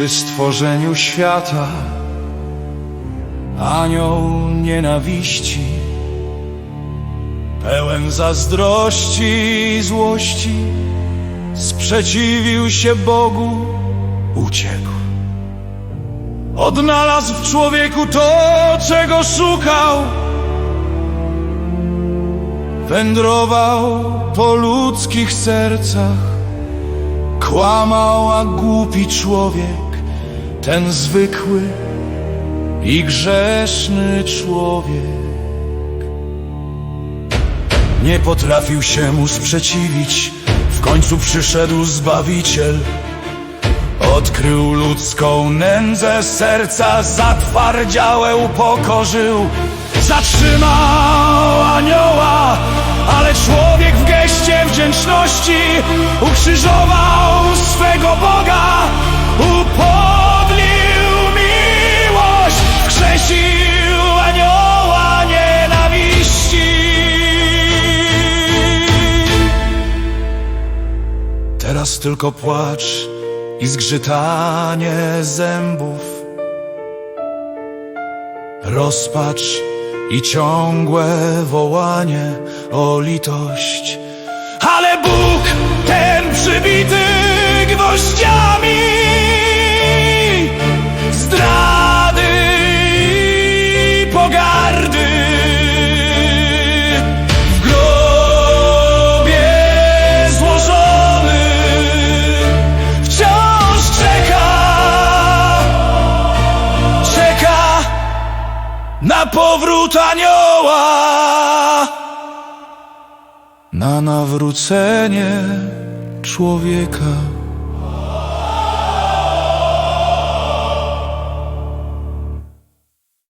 przy stworzeniu świata anioł nienawiści, pełen zazdrości i złości, sprzeciwił się Bogu, uciekł. Odnalazł w człowieku to, czego szukał. Wędrował po ludzkich sercach, kłamał, a głupi człowiek, ten zwykły i grzeszny człowiek. Nie potrafił się mu sprzeciwić, w końcu przyszedł Zbawiciel. Odkrył ludzką nędzę serca, zatwardziałe upokorzył. Zatrzymał anioła, ale człowiek w geście wdzięczności ukrzyżował swego Tylko płacz i zgrzytanie zębów, rozpacz i ciągłe wołanie o litość. Ale Bóg na powrót anioła, na nawrócenie człowieka.